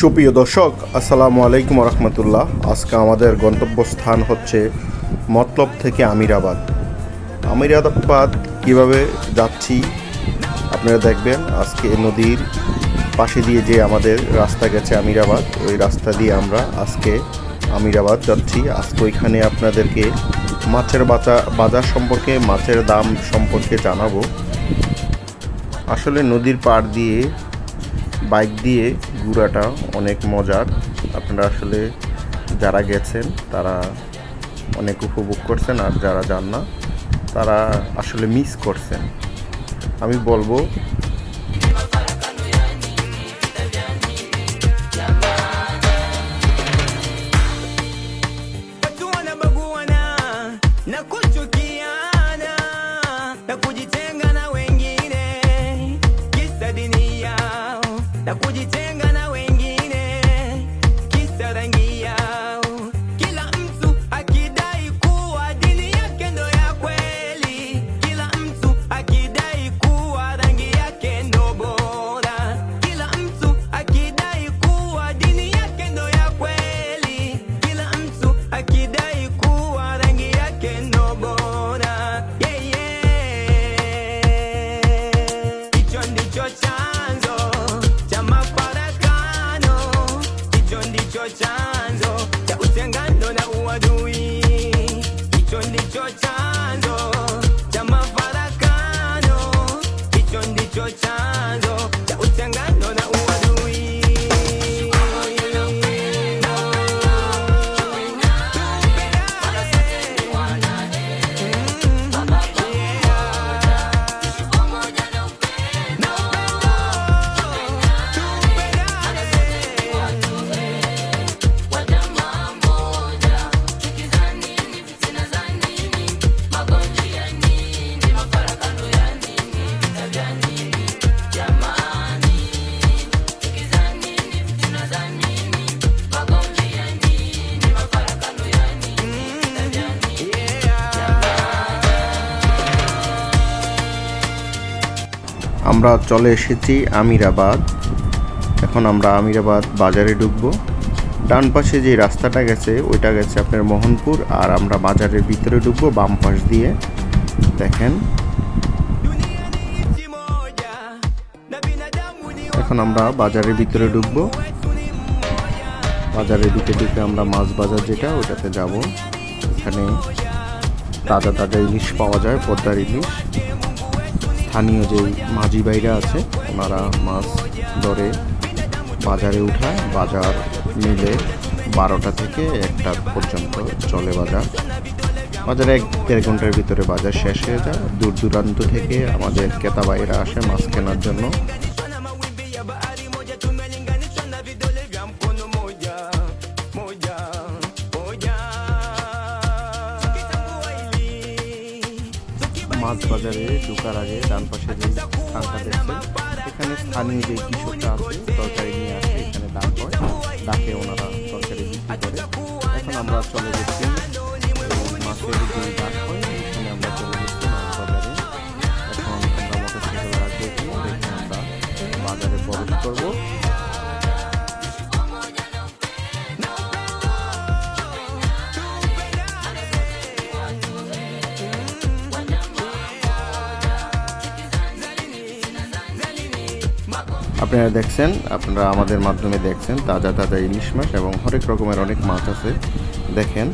সুপ্রিয় দর্শক, আসসালামু আলাইকুম রহমতুল্লাহ আজকে আমাদের গন্তব্যস্থান হচ্ছে মতলব থেকে আমিরাবাদ। আমিরাবাদ কীভাবে যাচ্ছি আপনারা দেখবেন, আজকে নদীর পাশে দিয়ে যে আমাদের রাস্তা গেছে আমিরাবাদ, ওই রাস্তা দিয়ে আমরা আজকে আমিরাবাদ যাচ্ছি। আজকে ওইখানে আপনাদেরকে মাছের বাচা, বাজার সম্পর্কে, মাছের দাম সম্পর্কে জানাব। আসলে নদীর পাড় দিয়ে বাইক দিয়ে ঘোরাটা অনেক মজার। আপনারা আসলে যারা গেছেন, তারা অনেক উপভোগ করছেন আর যারা যান না, তারা আসলে মিস করছেন। আমি বলব আমরা চলে এসেছি আমিরাবাদ। এখন আমরা আমিরাবাদ বাজারে ঢুকবো। ডান পাশে যে রাস্তাটা গেছে, ওইটা গেছে আপনার মোহনপুর, আর আমরা বাজারের ভিতরে ঢুকবো বাম পাশ দিয়ে। দেখেন। এখন আমরা বাজারের ভিতরে ঢুকবো। বাজারের ভিতরে ঢুকে আমরা মাছ বাজার যেটা ওটাতে যাব। এখানে তাজা তাজা ইলিশ পাওয়া যায়, পদ্মার ইলিশ। স্থানীয় যে মাঝি বাইরা আছে ওনারা মাছ ধরে বাজারে উঠায়। বাজার মিলে বারোটা থেকে একটা পর্যন্ত চলে বাজার। বাজারে এক দেড় ঘণ্টার ভিতরে বাজার শেষ হয়ে যায়। দূর দূরান্ত থেকে আমাদের ক্রেতা বাইরা আসে মাছ কেনার জন্য। মাছ বাজারে ঢোকার আগে ডান পাশে যে স্থানটা দেখছেন, এখানে স্থানীয় যে কৃষকরা আছে, তরকারি নিয়ে আসে, এখানে ডাক হয়। ডাকে ওনারা তরকারি বিক্রি করে। এখন আমরা চলে যাচ্ছি আপনারা দেখছেন, আপনারা আমাদের মাধ্যমে দেখছেন, তাজা তাজা ইলিশ মাছ এবং হরেক রকমের অনেক মাছ আছে। দেখেন।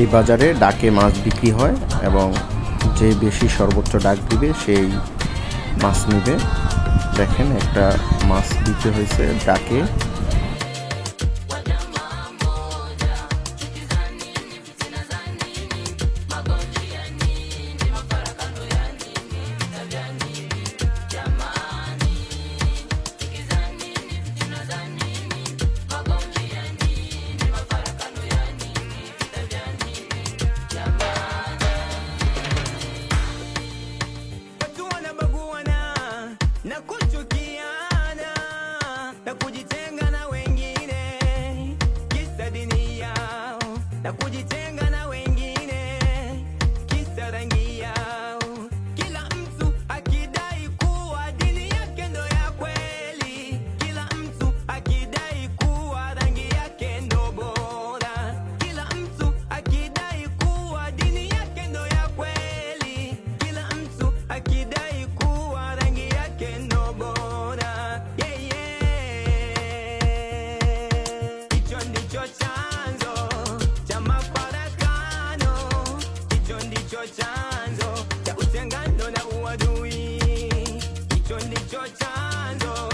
এই বাজারে ডাকে মাছ বিক্রি হয় এবং যে বেশি সর্বোচ্চ ডাক দিবে সেই মাছ নিবে। দেখেন একটা মাছ দিতে হয়েছে ডাকে। mucho chando. Oh.